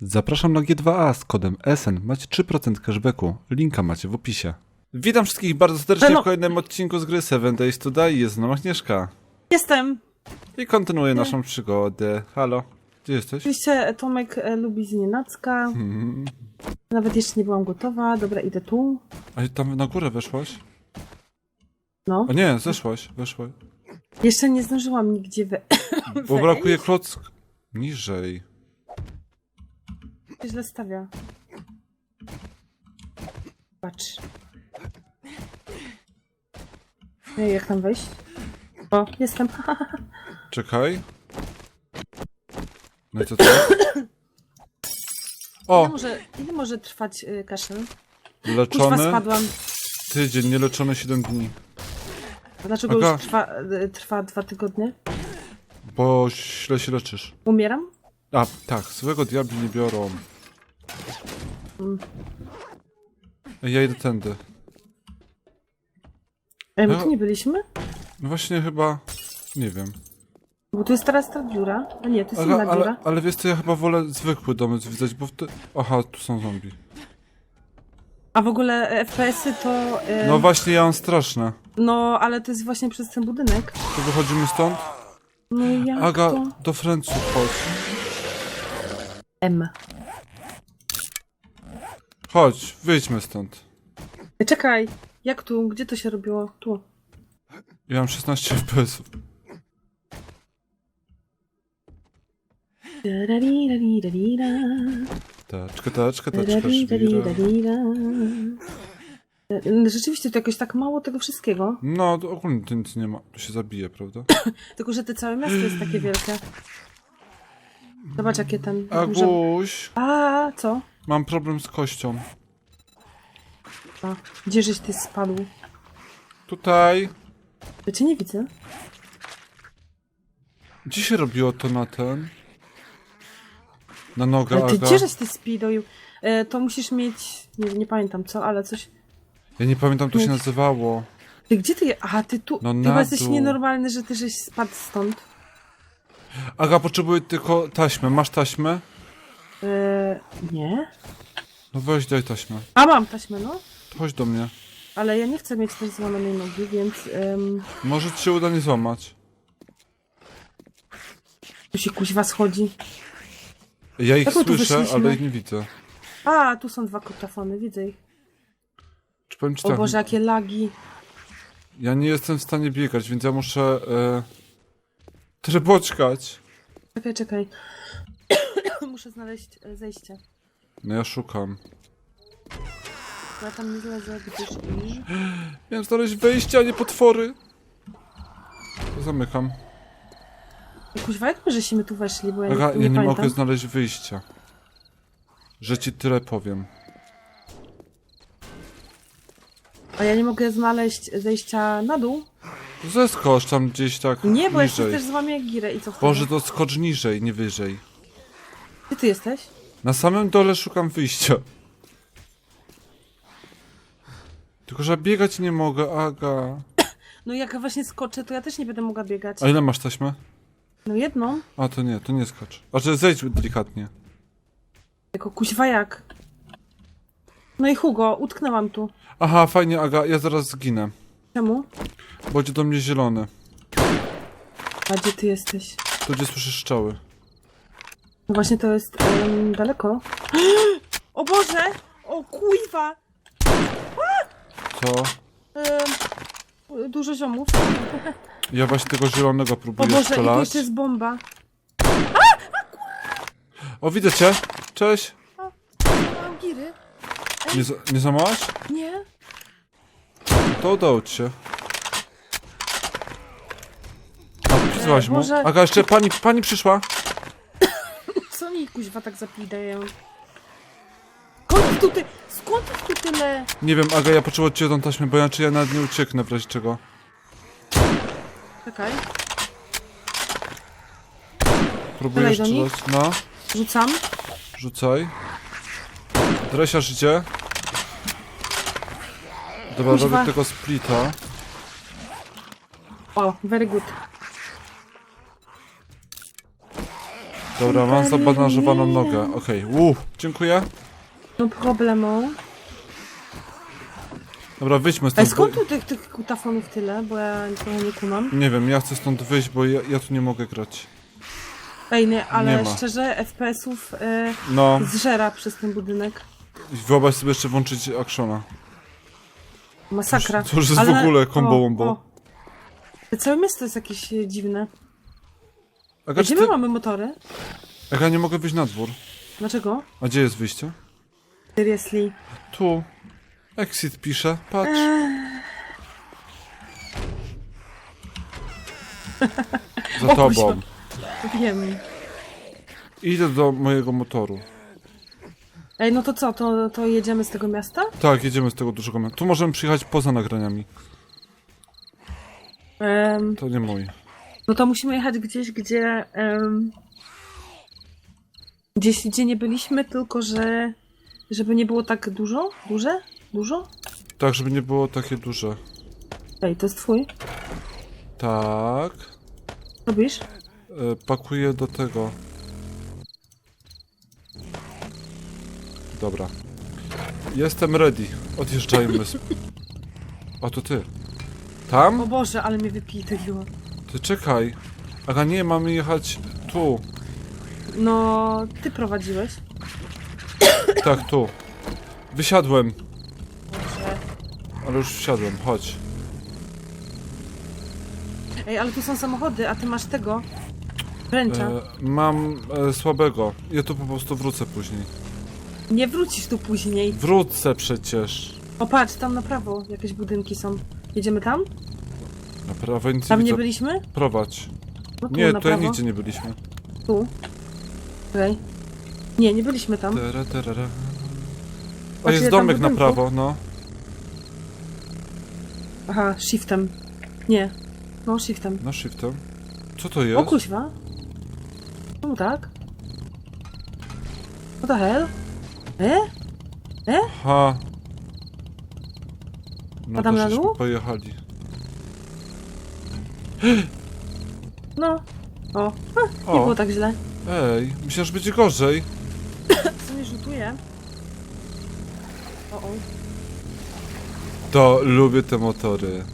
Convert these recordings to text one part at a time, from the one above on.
Zapraszam na G2A z kodem SN. Macie 3% cashbacku. Linka macie w opisie. Witam wszystkich bardzo serdecznie Halo. w kolejnym odcinku z gry Seven Days to Die. Jest z nami Agnieszka. Jestem. I kontynuuję naszą przygodę. Halo. Gdzie jesteś? Oczywiście Tomek e, lubi znienacka. Hmm. Nawet jeszcze nie byłam gotowa. Dobra, idę tu. A tam na górę weszłaś? No. A nie, zeszłaś. Weszłaś. Jeszcze nie zdążyłam nigdzie we... Bo brakuje klock... Niżej. Źle stawia. Patrz. Ej, jak tam wejść? O, jestem. Czekaj. No i co to? Ile O! może, ile może trwać y, kaszel? Kuźwa, Leczony spadłam. tydzień, nieleczony 7 dni. A Dlaczego Aga. już trwa, y, trwa dwa tygodnie? Bo źle się leczysz. Umieram? A, tak, złego diabli nie biorą. Ja idę tędy. Ej, my No. tu nie byliśmy? No właśnie chyba... Nie wiem. Bo tu jest teraz ta dziura. A nie, to jest Ale, inna dziura. ale, ale wiesz co, ja chyba wolę zwykły domy zwiedzać, bo wtedy... Aha, tu są zombie. A w ogóle e, FPS-y to. e, No właśnie, ja mam straszne. no, ale to jest właśnie przez ten budynek. To wychodzimy stąd? No i jak Aga, to? do Franców chodź. M. Chodź, wyjdźmy stąd. Czekaj, jak tu? Gdzie to się robiło? Tu. Ja mam 16 FPS-ów. Dararirarirarira, Taczka, taczka, taczka. E, Rzeczywiście to jakoś tak mało tego wszystkiego. No, to ogólnie tu nic nie ma. Tu się zabije, prawda? Tylko, że te całe miasto jest takie wielkie. Zobacz, jakie ten. Aguś, A, co? mam problem z kością. A, gdzie żeś ty spadł? Tutaj. Ja cię nie widzę. Gdzie się robiło to na ten? Na nogę, Ale ty Aga. gdzie żeś ty speedoił? E, to musisz mieć. Nie, nie pamiętam co, ale coś. Ja nie pamiętam, to się nazywało. Ty gdzie ty je? Aha, ty tu. No ty na chyba jesteś dół. nienormalny, że ty żeś spadł stąd. Aga, potrzebuję tylko taśmę. Masz taśmę? E, nie? No weź, daj taśmę. A mam taśmę, no. To chodź do mnie. Ale ja nie chcę mieć też złamanej nogi, więc em, Może ci się uda nie złamać. tu się kuźwa schodzi. Ja ich Jak my tu słyszę, wyszliśmy? ale ich nie widzę. A, tu są dwa kotafony, widzę ich. Czy powiem ci O tak, Boże, jakie lagi. ja nie jestem w stanie biegać, więc ja muszę... E, tryboczkać. Czekaj, czekaj. Muszę znaleźć e, zejście. No ja szukam. Ja tam nie zlezę, gdyż i... Miałem znaleźć wejście, a nie potwory. Zamykam. Kuźwa, jak my żeśmy tu weszli, bo ja Aga, nie, ja nie nie pamiętam. mogę znaleźć wyjścia. Że ci tyle powiem. A ja nie mogę znaleźć zejścia na dół? Zeskocz tam gdzieś tak Nie, bo ja się niżej. też złamię girę i co wtedy? Boże, to skocz niżej, nie wyżej. Gdzie ty jesteś? Na samym dole szukam wyjścia. Tylko, że biegać nie mogę, Aga. No jak właśnie skoczę, to ja też nie będę mogła biegać. A ile masz taśmę? No jedną. A, to nie, to nie skacz. A że zejdź delikatnie. Jako kuźwa jak. No i Hugo, utknęłam tu. Aha, fajnie, Aga, ja zaraz zginę. Czemu? Będzie do mnie zielony. A gdzie ty jesteś? Tu gdzie słyszysz szczały. No właśnie to jest em, daleko. O Boże! O kuźwa! Co? Em, dużo ziomów. Ja właśnie tego zielonego O próbuję Boże, i tu strzelać. jeszcze jest bomba. O, widzę cię. Cześć. Mam giry. Nie, za- nie zamałaś? Nie? To udało ci się. A, przyzwałaś mu. może- Aga, jeszcze pani, pani przyszła. Co mi kuźwa tak zapidają? Skąd tu ty? Skąd tu tyle? Nie wiem, Aga, ja potrzebuję cię tą taśmę, bo inaczej ja nawet nie ucieknę w razie czego. Czekaj, Próbuję Strzelaj do strzelać. No, rzucam. rzucaj. Dresiarz idzie. Dobra, Kuźwa. robię tego splita. O, very good. Dobra, mam zabanażowaną nogę. Okej, okay. dziękuję. No problemu. Dobra, wyjdźmy Ej, stąd. skąd bo- tu tych, tych kutafonów tyle? Bo ja trochę nie kumam. Nie wiem, ja chcę stąd wyjść, bo ja, ja tu nie mogę grać. Ej, nie, ale Nie ma. szczerze, FPS-ów y, No, zżera przez ten budynek. wyobraź sobie jeszcze włączyć actiona. Masakra. To już jest Ale- w ogóle combo wombo. Całe miasto jest jakieś e, dziwne. Aga, Gdzie czy my ty... mamy motory? Aga, nie mogę wyjść na dwór. Dlaczego? A gdzie jest wyjście? Seriously. Tu. Exit pisze, patrz. Za O, tobą. kuźwa. Wiem. Idę do mojego motoru. Ej, no to co, to, to jedziemy z tego miasta? Tak, jedziemy z tego dużego miasta. Tu możemy przyjechać poza nagraniami. Em, To nie mój. no to musimy jechać gdzieś, gdzie... em, gdzieś, gdzie nie byliśmy, tylko że... Żeby nie było tak dużo? Duże? Dużo? Tak, żeby nie było takie duże. Ej, to jest twój? Tak. Robisz? E, pakuję do tego. Dobra. Jestem ready. Odjeżdżajmy. A to ty. O Tam? Boże, ale mnie wypiliło. Ty czekaj. Aga nie, mamy jechać tu. No, ty prowadziłeś. Tak, tu. Wysiadłem, Boże. ale już wsiadłem. Chodź. Ej, ale tu są samochody, a ty masz tego. Wręcza. E, mam e, słabego. Ja tu po prostu wrócę później. Nie wrócisz tu później. Wrócę przecież. O patrz, tam na prawo jakieś budynki są. Jedziemy tam? Na prawo nic Tam nie widzę. byliśmy? Prowadź. No tu Nie, na tutaj prawo. nigdzie nie byliśmy. Tu. Okej. Nie, nie byliśmy tam. Tera, terera. O, Właśnie jest tam domek na prawo, no. Aha, shiftem. Nie. No, shiftem. No shiftem. Co to O jest? kuźwa. Czemu tak? What the hell? E? Ha. No Padam to na żeśmy dół? pojechali. No. O, nie było tak źle. ej, myślę, że będzie gorzej. Co mnie rzutuje? O, o. To lubię te motory.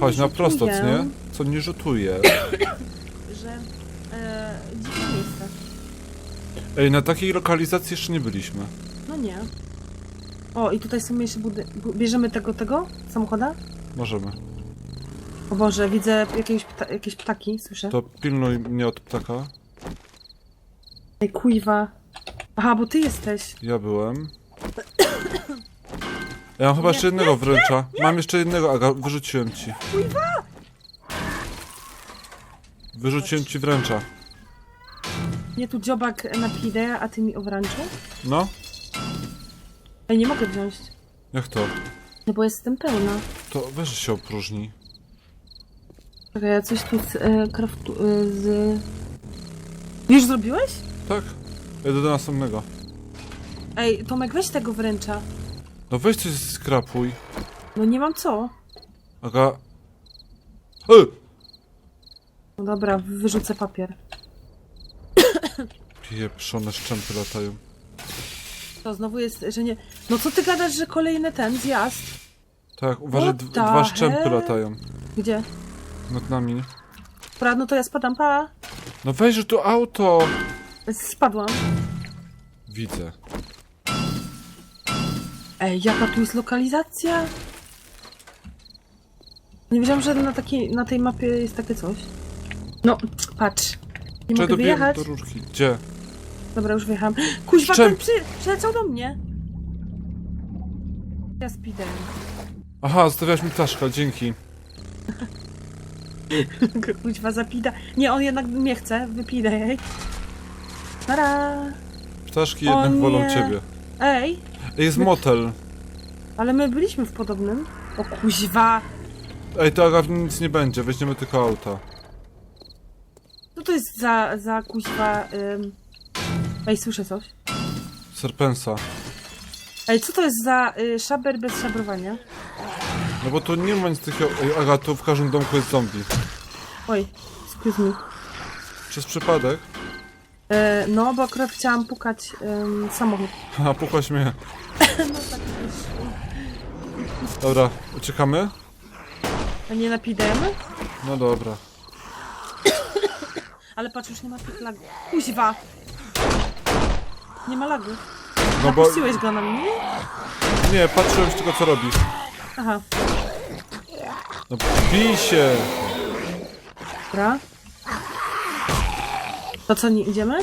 Chodź na prosto, co nie? Co nie rzutuje. Że... E. Ej, na takiej lokalizacji jeszcze nie byliśmy. No nie. O, i tutaj są mniejsze budynki. Bierzemy tego, tego? Samochoda? Możemy. O Boże, widzę jakieś, pta jakieś ptaki, słyszę. To pilnuj mnie od ptaka. Ej, kuźwa. Aha, bo ty jesteś. Ja byłem. Ja mam chyba jeszcze jednego wręcza. Mam jeszcze jednego, Aga, wyrzuciłem ci. Wyrzuciłem ci wręcza. Nie tu dziobak na pidę, a ty mi owrańczu? No? Ej, nie mogę wziąć. Jak to? No bo jestem pełna. To weź się opróżni. Czekaj, ja coś tu z... E, kraftu, e, z... Już zrobiłeś? Tak? Jedę do następnego. Ej, Tomek, weź tego wręcza. No weź coś skrapuj. No nie mam co. Aga... Ej! No dobra, wyrzucę papier. Pieprzone szczępy latają. To znowu jest, że nie... No co ty gadasz, że kolejny ten zjazd? Tak, uważaj, What the dwa szczępy hell? latają. Gdzie? Nad nami. Dobra, no to ja spadam, pa. No weź, że tu auto! Spadłam. Widzę. Ej, jaka tu jest lokalizacja? Nie wiedziałam, że na, takiej, na tej mapie jest takie coś. No, patrz. Nie Czy mogę wyjechać. do rurki? Gdzie? Dobra, już wyjechałam. Kuźwa, Szczem- ten przy, przyleciał do mnie. Ja speedem. Aha, zostawiałaś mi ptaszka, dzięki. Kuźwa, zapida. Nie, on jednak mnie chce. Wypida jej. Nara. Ptaszki O jednak wolą nie. ciebie. Ej, Ej, Jest motel. ale my byliśmy w podobnym. O kuźwa. Ej, to Aga, nic nie będzie, weźmiemy tylko auta. Co to jest za, za kuźwa... Ym... Ej, słyszę coś. Serpensa. Ej, co to jest za y, szaber bez szabrowania? No bo tu nie ma nic takiego... Ej, Aga, tu w każdym domku jest zombie. Oj, excuse me. Przez przypadek? E, no, bo akurat chciałam pukać em, samochód. A, pukłaś mnie. No tak. Dobra, uciekamy? A nie napidajemy? No dobra. Ale patrz, już nie ma tych lagów. Kuźwa! Nie ma lagu. No bo... Napuściłeś go na mnie? Nie, patrzyłem tylko co robi. Aha, No bij się! dobra. To co, nie idziemy?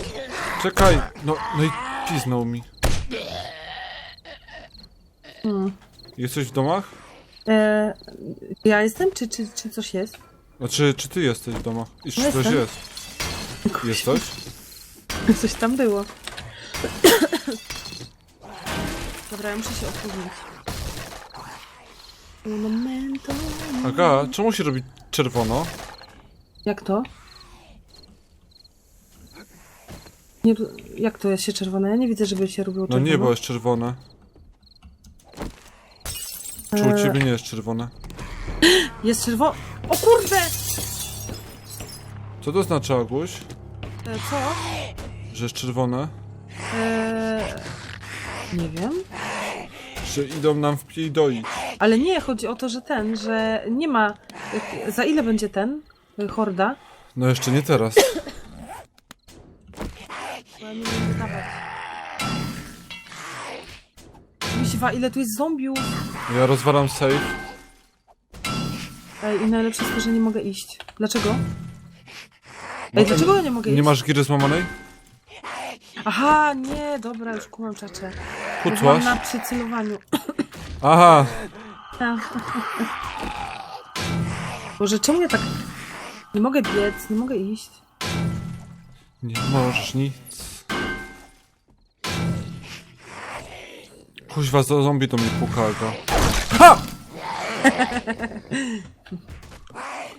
Czekaj! No, no i piznął mi. Hmm. Jesteś w domach? E, ja jestem, czy, czy, czy coś jest? Znaczy, czy ty jesteś w domach? I czy No coś jestem. jest? Jest coś? Coś tam było. Dobra, ja muszę się otworzyć. Un momento. Aga, czemu się robi czerwono? Jak to? Nie, jak to jest się czerwone? Ja nie widzę, żeby się robiło No czerwone. niebo jest czerwone. Czy u Eee. ciebie nie jest czerwone? Jest czerwone. O kurde! Co to oznacza, Aguś? E, co? Że jest czerwone? E, nie wiem. Że idą nam w piej doić. Ale nie, chodzi o to, że ten, że nie ma... Za ile będzie ten? e, Horda? No jeszcze nie teraz. Bo ja nie wiem. Kuźwa, ile tu jest zombiów! Ja rozwalam safe. Ej, i najlepsze jest to, że nie mogę iść. Dlaczego? No, Ej, dlaczego ja nie mogę iść? Nie masz giry złamanej? Aha, nie, dobra, już kumam czacze. Kucłaś? na przycelowaniu. Aha! Boże, czemu ja tak... Nie mogę biec, nie mogę iść. Nie możesz nic. Kuźwa, za zombie do mnie puka, Aga. Ha!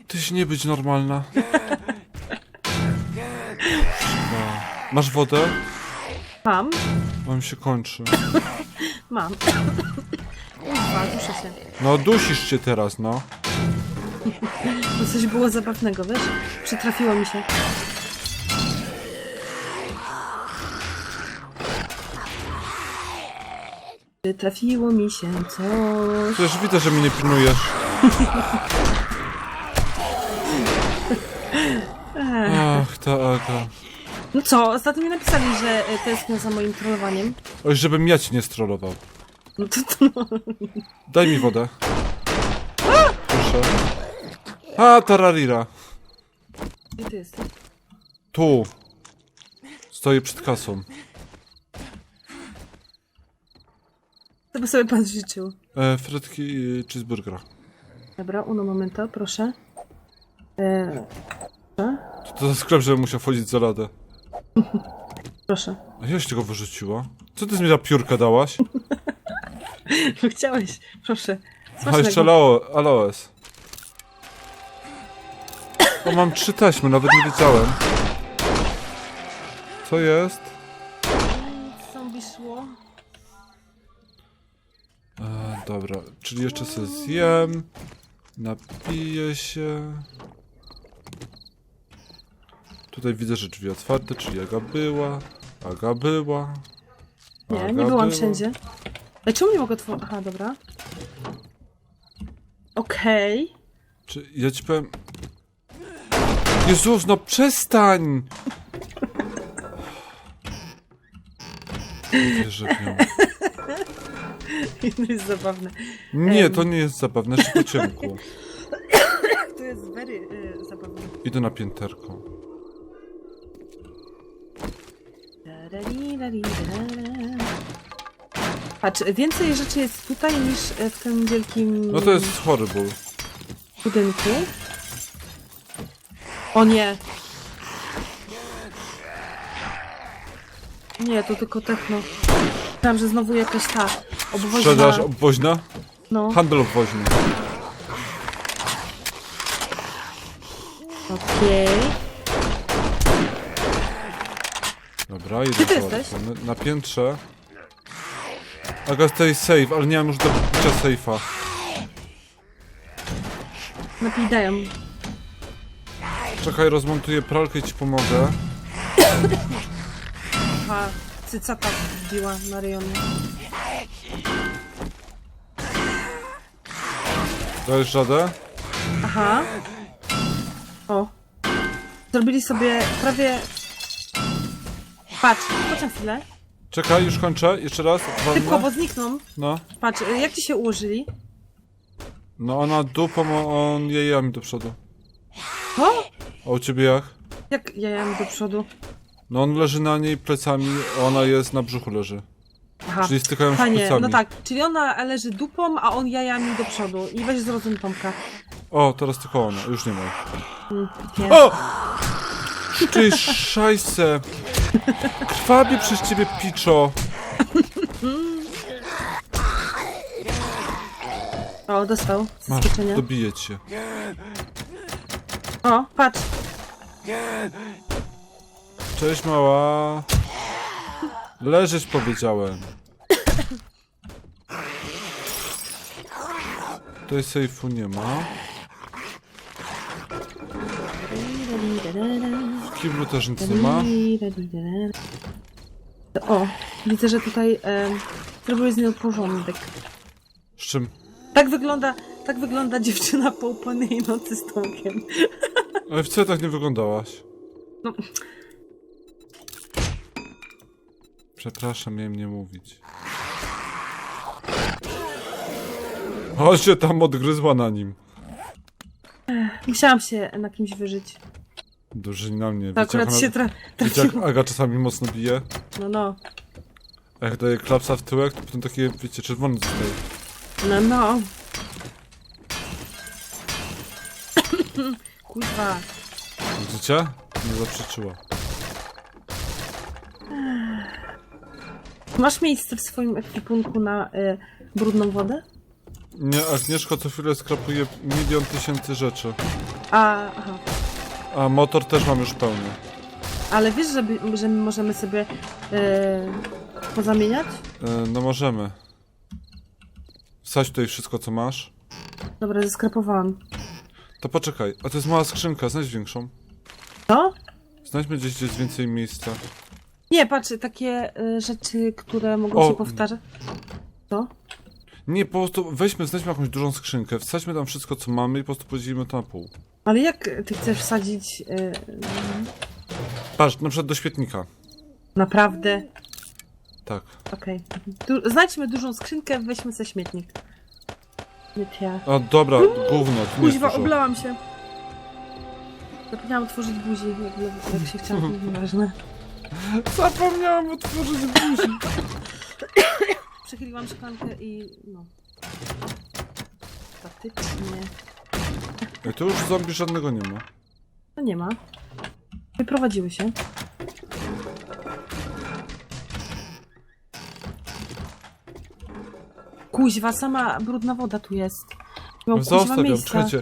Tyś nie być normalna. Masz wodę? Mam, Mam się kończy. mam. Uwa, duszę się. No dusisz się teraz, no. To coś było zabawnego, wiesz? Przytrafiło mi się. Przytrafiło mi się coś. Przecież widzę, że mnie nie pilnujesz. Ach, ta Aga. No co, ostatnio mi napisali, że e, tęsknią za moim trollowaniem. Oj, żebym ja cię nie strollował. No to, to no. Daj mi wodę. Proszę. A, tararira. Gdzie ty jesteś? Tu. Stoję przed kasą. To by sobie pan życzył. E, frytki i cheeseburgera. Dobra, uno momento, proszę. E, proszę. To, to za sklep, żebym musiał wchodzić za radę. Proszę. A ja się tego wyrzuciła? Co ty mi za piórka dałaś? No chciałeś, proszę. A jeszcze aloe, aloes. O, mam trzy taśmy, nawet nie wiedziałem. Co jest? Zombie szło. E, dobra, czyli jeszcze sobie zjem. Napiję się. Tutaj widzę, że drzwi otwarte, czyli Aga była. Aga była. Nie, Aga nie byłam była. wszędzie. Ale czemu nie mogę otworzyć? Aha, dobra. Okej. Czy ja ci powiem... Jezus, no przestań! Wierzę w nią. To jest zabawne. Nie, to nie jest zabawne, po ciemku. To jest very y, zabawne. Idę na pięterko. Patrz, więcej rzeczy jest tutaj niż e, w tym wielkim No to jest horrible. budynku. O nie! Nie, to tylko techno. Myślałam, że znowu jakaś ta obwoźna... Sprzedaż obwoźna? No, Handel obwoźny. okej. Dobra, Gdzie ty załatwiony. Na piętrze. Aga, stay safe, ale nie mam już do bicia safe'a. Napidają. Czekaj, rozmontuję pralkę i ci pomogę. Aha, cycata wbiła na rejonie. Dajesz radę? Aha. O. Zrobili sobie prawie... Patrz, poczekaj chwilę. Czekaj, już kończę. Jeszcze raz. Szybko, Walnę. bo znikną. No. Patrz, y, jak ci się ułożyli? No ona dupą, a on jajami do przodu. O! A u ciebie jak? Jak jajami do przodu. No on leży na niej plecami, a ona jest na brzuchu leży. Aha. Czyli stykają się Fajnie, plecami. no tak, czyli ona leży dupą, a on jajami do przodu. I weź zrozum Tomka. O, teraz tylko ona, już nie ma. Mm, nie. O! Ty szajse! Krwawie przez ciebie piczo! O, dostał. Masz, zaskoczenia. dobiję cię. O, patrz. Cześć mała. Leżeć powiedziałem. Tutaj sejfu nie ma. Kiblu też nic nie ma. O, widzę, że tutaj e, z nią porządek. Z czym? Tak wygląda, tak wygląda dziewczyna po upanej nocy z Tomkiem. Ale wcale tak nie wyglądałaś. No. Przepraszam, miałem nie mówić. O, się tam odgryzła na nim. Musiałam się na kimś wyżyć. Duży na mnie. To Wiecie, jak, akurat się ona, tra wiecie, jak trafiło. Aga czasami mocno bije? No, no. A jak daje klapsa w tyłek, to potem takie, wiecie, czerwony zostaje. No, no. Kuźwa. Widzicie? Nie zaprzeczyła. Masz miejsce w swoim ekwipunku na y, brudną wodę? Nie, Agnieszka co chwilę skrapuje milion tysięcy rzeczy. A, aha. A motor też mam już pełny. Ale wiesz, że, by- że my możemy sobie y, pozamieniać? E, no możemy. Wsadź tutaj wszystko co masz. Dobra, zeskrapowałam. To poczekaj, a to jest mała skrzynka, znajdź większą. Co? Znajdźmy gdzieś, gdzie jest więcej miejsca. Nie, patrz, takie y, rzeczy, które mogą O. się powtarzać. Co? Nie, po prostu weźmy, znajdźmy jakąś dużą skrzynkę, wsadźmy tam wszystko co mamy i po prostu podzielimy to na pół. Ale jak ty chcesz wsadzić y, Patrz, na przykład do świetnika. naprawdę? Tak. Okej. Du- Znajdźmy dużą skrzynkę, weźmy sobie śmietnik. Śmiecia. A dobra, gówno, to nie jest Kuźwa, dużo. oblałam się. Zapomniałam otworzyć buzi, jak, jak się chciałam, nieważne. Zapomniałam otworzyć buzi. Przechyliłam szklankę i no. Faktycznie. Ej, tu już zombie żadnego nie ma. No nie ma. Wyprowadziły się. Kuźwa, sama brudna woda tu jest. Nie mam kuźwa Zostaw ją, miejsca. czekajcie.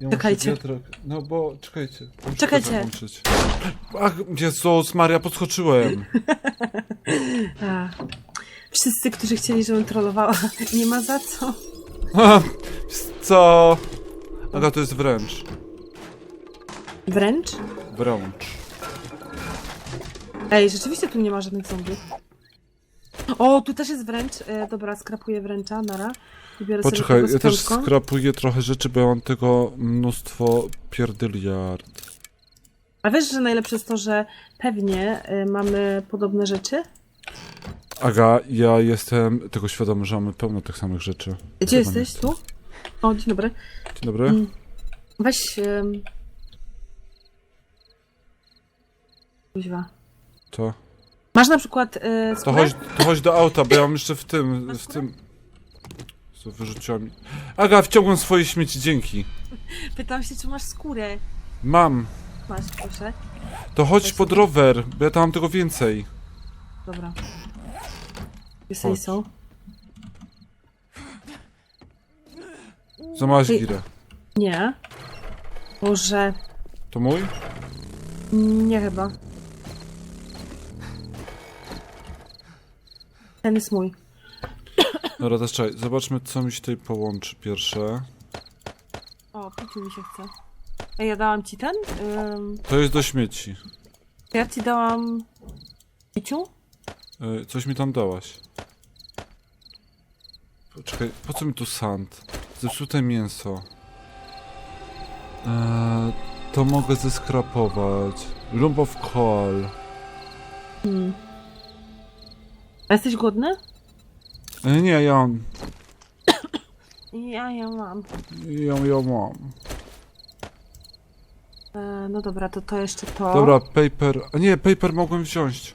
Ja muszę Czekajcie. wiatrak- No bo, czekajcie. Muszę Czekajcie. wiatrak włączyć. Ach, Jezus Maria, podskoczyłem. A. Wszyscy, którzy chcieli, żebym trollowała, nie ma za co. Co? Aga, to jest wręcz. Wręcz? Wręcz. Ej, rzeczywiście tu nie ma żadnych zombie. O, tu też jest wręcz. E, dobra, skrapuję wręcza, nara. I biorę Poczekaj, sobie ja tego też skrapuję trochę rzeczy, bo ja mam tego mnóstwo pierdyliard. A wiesz, że najlepsze jest to, że pewnie e, mamy podobne rzeczy? Aga, ja jestem tego świadomy, że mamy pełno tych samych rzeczy. Gdzie Chyba jesteś? Tu? O, dzień dobry. Dzień dobry. Mm. Weź... Um... Kuźwa. To, Masz na przykład e, to, skórę? chodź, to chodź do auta, bo ja mam jeszcze w tym, w tym... Co wyrzuciłam? Aga, wciągłem swoje śmieci, dzięki. Pytam się, czy masz skórę. Mam. Masz, proszę. To chodź pod rower, bo ja tam mam tego więcej. Dobra. You say Chodź. Zamałaś Ty- girę. Nie. Boże. To mój? Nie chyba. Ten jest mój. Dobra, teraz czekaj, zobaczmy co mi się tutaj połączy pierwsze. O, pitu mi się chce. Ej, ja dałam ci ten? Ym, To jest do śmieci. ja ci dałam... Piciu? E, coś mi tam dałaś. Czekaj, po co mi tu sand? Zepsute mięso. E, to mogę zeskrapować. Lump of coal. Hmm. A jesteś głodny? E, nie, ja mam. Ja, ja mam. Ja, ja mam. E, no dobra, to to jeszcze to. Dobra, paper. A nie, paper mogłem wziąć.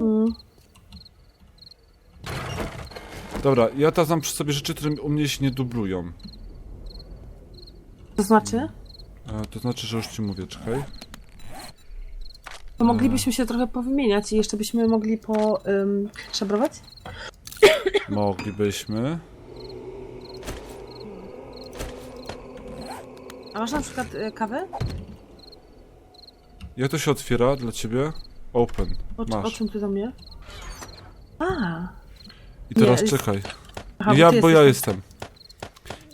Mm. Dobra, ja teraz mam przy sobie rzeczy, które u mnie się nie dublują. To znaczy? E, to znaczy, że już ci mówię, czekaj. To moglibyśmy się trochę powymieniać i jeszcze byśmy mogli po ym, szabrować? Moglibyśmy. A masz na przykład y, kawę? Jak to się otwiera dla ciebie? Open. O, o Masz. czym ty do mnie? A. I teraz jest- czekaj. Aha, ja, ty bo ja jesteś- jestem.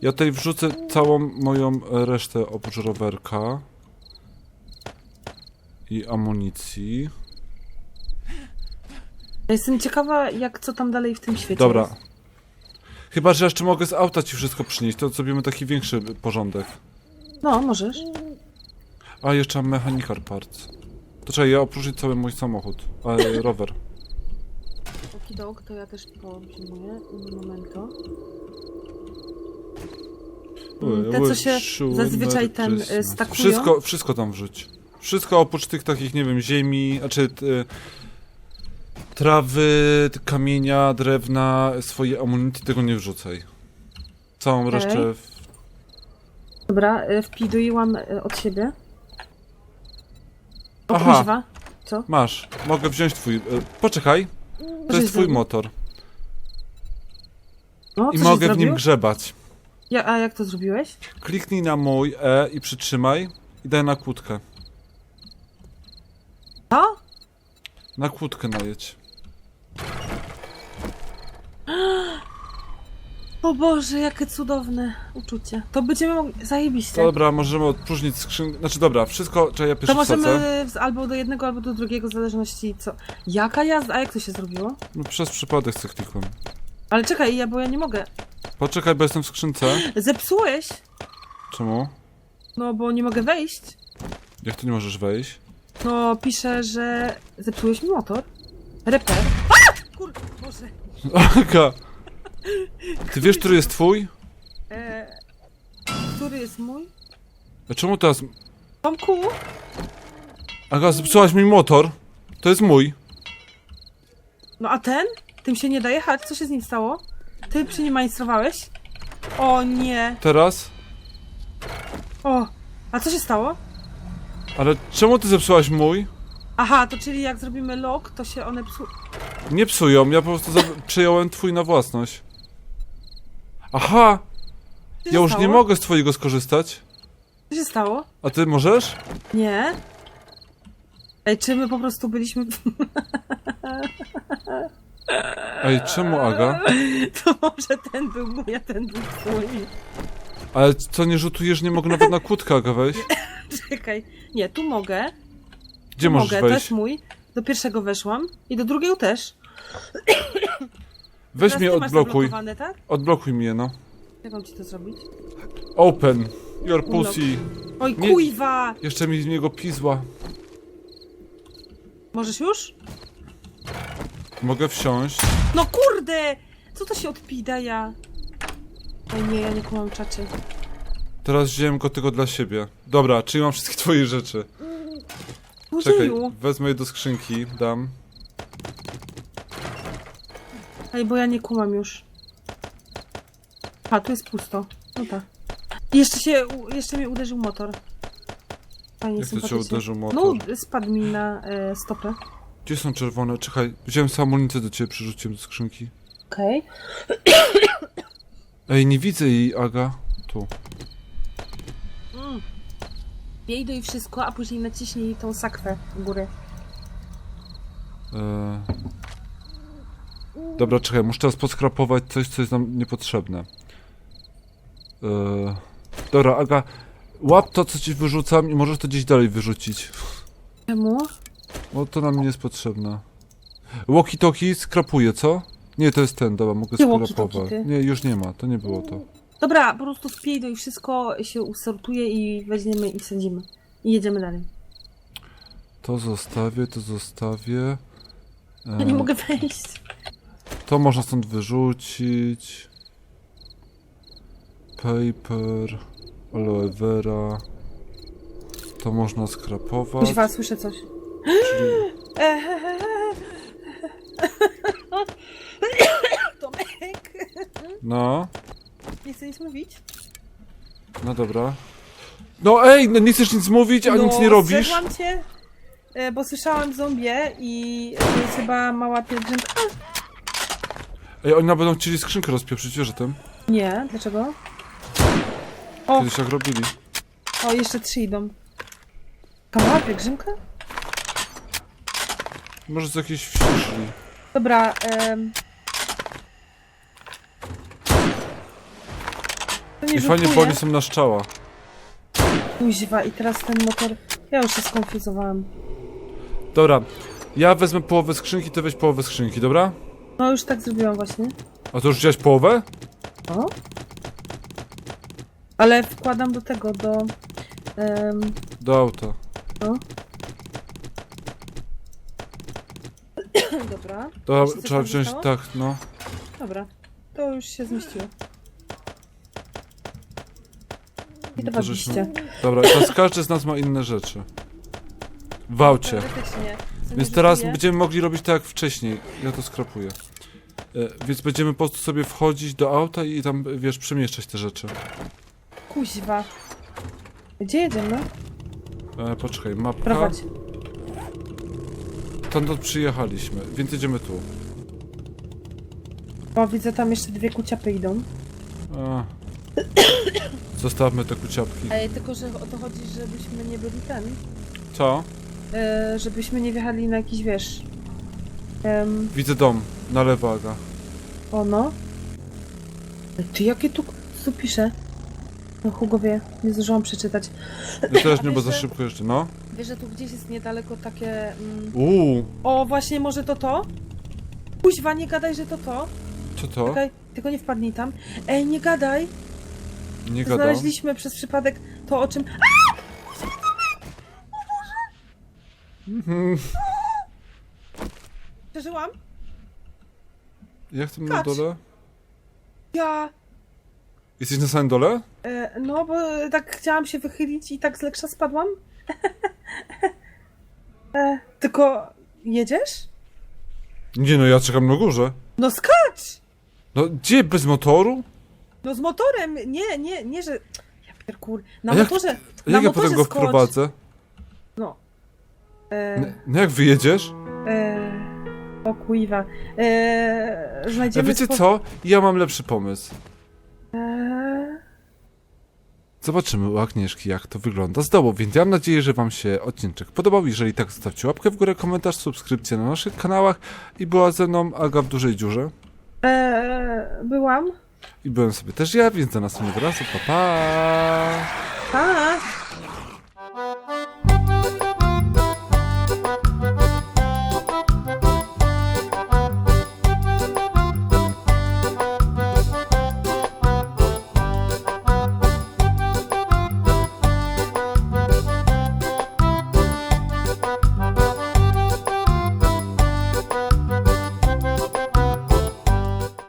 Ja tutaj wrzucę całą moją e, resztę oprócz rowerka. I amunicji. Ja Jestem ciekawa, jak co tam dalej w tym świecie Dobra. jest. Chyba, że jeszcze mogę z auta ci wszystko przynieść, to zrobimy taki większy porządek. No, możesz. A, jeszcze mam mechanical parts. To czekaj, ja opróżnię cały mój samochód. A, rower. Okidok, to ja też poprzyjmuję. Momento. Mm, Te, co się zazwyczaj ten, y, stakują? Wszystko, wszystko tam wrzuć. Wszystko oprócz tych takich, nie wiem, ziemi, znaczy t, trawy, kamienia, drewna, swojej amunicji, tego nie wrzucaj. Całą Okej. resztę. W... Dobra, y, wpiduję y, od siebie. O Aha. kuźwa. Co? Masz, mogę wziąć twój. e, Poczekaj, to jest twój motor. No, I mogę w nim grzebać. Ja, a jak to zrobiłeś? Kliknij na mój E i przytrzymaj i daj na kłódkę. Co? Na kłódkę najedź. O Boże, jakie cudowne uczucie. To będziemy mogli... Zajebiście. Dobra, możemy odpróżnić skrzynkę. Znaczy dobra, wszystko, czy ja To pierwszy możemy wsadzę. z- albo do jednego, albo do drugiego, w zależności co. Jaka jazda? A jak to się zrobiło? No przez przypadek sobie klikłem. Ale czekaj, ja, bo ja nie mogę. Poczekaj, bo jestem w skrzynce. Zepsułeś? Czemu? No, bo nie mogę wejść. Jak ty nie możesz wejść? No, pisze, że zepsułeś mi motor. Reper. A! Kur... Boże. Aga! Ty wiesz, który jest twój? E... Który jest mój? A czemu teraz... Tomku? Aga, zepsułaś mi motor. To jest mój. No a ten? Tym się nie da jechać? Co się z nim stało? Ty przy nim majstrowałeś? O nie. Teraz? O. A co się stało? Ale czemu ty zepsułaś mój? Aha, to czyli jak zrobimy lock, to się one psu... Nie psują, ja po prostu za... przejąłem twój na własność. Aha! Co się Ja już stało? nie mogę z twojego skorzystać. Co się stało? A ty możesz? Nie. Ej, czy my po prostu byliśmy... Ej, czemu Aga? To może ten był mój, a ten był twój. Ale co, nie rzutujesz, nie mogę nawet na kłódkę Aga wejść? Czekaj. Nie, tu mogę. Gdzie tu możesz mogę, to wejść? jest mój. Do pierwszego weszłam i do drugiego też. Weź Teraz mnie ty masz odblokuj. zablokowane, tak? Odblokuj mnie, no. Jak mam ci to zrobić? Open. Your pussy. Oj, Nie- kujwa! Jeszcze mi z niego pizła. Możesz już? Mogę wsiąść. No kurde! Co to się odpida ja? Oj nie, ja nie kumam czaczy. Teraz wziąłem go tylko dla siebie. Dobra, czyli mam wszystkie twoje rzeczy. Czekaj, Ujeju! wezmę je do skrzynki, dam. Ej, bo ja nie kumam już. A, tu jest pusto. No tak. Jeszcze się, jeszcze mnie uderzył motor. Fajnie, Jak to cię sympatycznie. uderzył No, motor? spadł mi na e, stopę. Gdzie są czerwone? Czekaj, wziąłem amunicję do ciebie, przerzuciłem do skrzynki. Okej. Ej, nie widzę jej, Aga. Tu. Mm. Jej do i wszystko, a później naciśnij tą sakwę w górę. Eee... Dobra, czekaj, muszę teraz podskrapować coś, co jest nam niepotrzebne. Eee... Dobra, Aga, łap to, co ci wyrzucam i możesz to gdzieś dalej wyrzucić. Czemu? O, to nam nie jest potrzebne. Walkie-talkie skrapuje, co? Nie, to jest ten, dobra, mogę Gdzie walkie-talkie, skrapować. ty? Nie, już nie ma, to nie było to. Dobra, po prostu wpij do i wszystko się usortuje i weźmiemy i wsadzimy. I jedziemy dalej. To zostawię, to zostawię. Ja nie E, mogę wejść. To można stąd wyrzucić. Paper, aloe vera. To można skrapować. Kuźwa, słyszę coś. Czyli... Tomek, No, nie chcę nic mówić. no dobra. No ej, no nie chcesz nic mówić, a no, nic nie robisz? ostrzegłam cię, e, bo słyszałam zombie i to jest chyba mała pielgrzymka. Ej, oni nam będą chcieli skrzynkę rozpieprzyć, wiesz o tym? Nie, dlaczego? O, Kiedyś jak robili. o, jeszcze trzy idą. Mała pielgrzymka? Może z jakiejś wsi szli. Dobra, em... To nie I fajnie, bo oni są na szczała. Kuźwa, i teraz ten motor... Ja już się skonfuzowałam. Dobra, ja wezmę połowę skrzynki, ty weź połowę skrzynki, dobra? No już tak zrobiłam właśnie. A to już wziąłeś połowę? O. Ale wkładam do tego, do... em, Do auta. no. Dobra, Jeszcze coś trzeba tam wziąć, zostało? tak, no. dobra. To już się zmieściło. I to to żeśmy-. Dobra, teraz każdy z nas ma inne rzeczy. W aucie. Teoretycznie. Co Więc teraz żartuję? będziemy mogli robić tak jak wcześniej. Ja to skrapuję. E, więc będziemy po prostu sobie wchodzić do auta i tam, wiesz, przemieszczać te rzeczy. Kuźwa. Gdzie jedziemy? E, poczekaj, mapka. Prowadź. Tam przyjechaliśmy, więc jedziemy tu. O, widzę tam jeszcze dwie kuciapy idą. A. Zostawmy te kuciapki. Ej, tylko, że o to chodzi, żebyśmy nie byli ten... Co? E, żebyśmy nie wjechali na jakiś, wiesz... em, Widzę dom, na lewo Aga. o, no. Ej, Ty, jakie tu... Co pisze? No, Hugo wie. Nie zdążyłam przeczytać. Ja też nie, bo za szybko jeszcze, no. Wiesz, że tu gdzieś jest niedaleko takie... Mm... Uuu, O, właśnie, może to to? Kuźwa, nie gadaj, że to to. co to? Czekaj, tylko nie wpadnij tam. Ej, nie gadaj. Nie gadam. Znaleźliśmy przez przypadek to, o czym... Mhm. Przeżyłam? Jak tam na dole? Ja... Jesteś na samym dole? E, no, bo tak chciałam się wychylić i tak z lekka spadłam. e, tylko jedziesz? Nie no, ja czekam na górze. No skacz! No gdzie, bez motoru? No z motorem! Nie, nie, nie, że... Ja pierkur... Na A jak- motorze... A na jak ja motorze potem go skocz. wprowadzę? No. E, No, no jak wyjedziesz? e, o kuiwa. E, A znajdziemy... wiecie spo- co? Ja mam lepszy pomysł. E, Zobaczymy u Agnieszki, jak to wygląda z dołu, więc ja mam nadzieję, że wam się odcinek podobał. Jeżeli tak, zostawcie łapkę w górę, komentarz, subskrypcję na naszych kanałach. I była ze mną Aga w dużej dziurze. e, byłam. I byłem sobie też ja, więc do następnego razu. Pa, pa! Pa!